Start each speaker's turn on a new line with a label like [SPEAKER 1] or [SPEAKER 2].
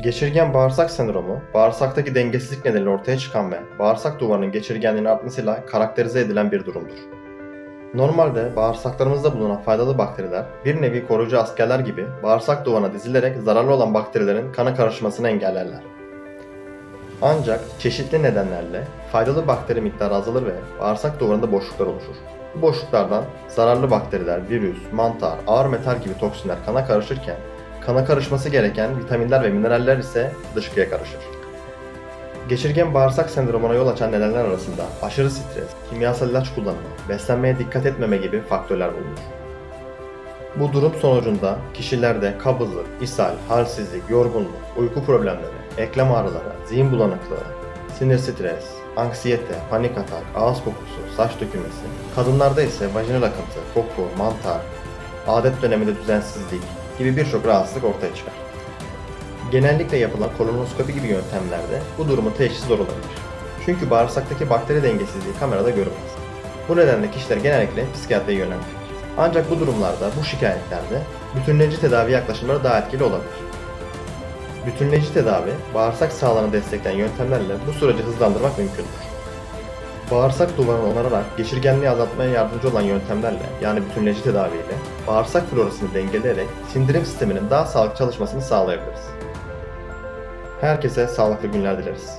[SPEAKER 1] Geçirgen bağırsak sendromu, bağırsaktaki dengesizlik nedeniyle ortaya çıkan ve bağırsak duvarının geçirgenliğinin artmasıyla karakterize edilen bir durumdur. Normalde bağırsaklarımızda bulunan faydalı bakteriler bir nevi koruyucu askerler gibi bağırsak duvarına dizilerek zararlı olan bakterilerin kana karışmasını engellerler. Ancak çeşitli nedenlerle faydalı bakteri miktarı azalır ve bağırsak duvarında boşluklar oluşur. Bu boşluklardan zararlı bakteriler, virüs, mantar, ağır metal gibi toksinler kana karışırken kana karışması gereken vitaminler ve mineraller ise dışkıya karışır. Geçirgen bağırsak sendromuna yol açan nedenler arasında aşırı stres, kimyasal ilaç kullanımı, beslenmeye dikkat etmeme gibi faktörler bulunur. Bu durum sonucunda kişilerde kabızlık, ishal, halsizlik, yorgunluk, uyku problemleri, eklem ağrıları, zihin bulanıklığı, sinir stres, anksiyete, panik atak, ağız kokusu, saç dökülmesi, kadınlarda ise vajinal akıntı, koku, mantar, adet döneminde düzensizlik gibi birçok rahatsızlık ortaya çıkar. Genellikle yapılan kolonoskopi gibi yöntemlerde bu durumun teşhisi zor olabilir. Çünkü bağırsaktaki bakteri dengesizliği kamerada görünmez. Bu nedenle kişiler genellikle psikiyatriye yöneltir. Ancak bu durumlarda, bu şikayetlerde bütünleyici tedavi yaklaşımları daha etkili olabilir. Bütünleyici tedavi, bağırsak sağlığını destekleyen yöntemlerle bu süreci hızlandırmak mümkündür. Bağırsak duvarını onararak geçirgenliği azaltmaya yardımcı olan yöntemlerle yani bütünleyici tedaviyle bağırsak florasını dengeleyerek sindirim sisteminin daha sağlıklı çalışmasını sağlayabiliriz. Herkese sağlıklı günler dileriz.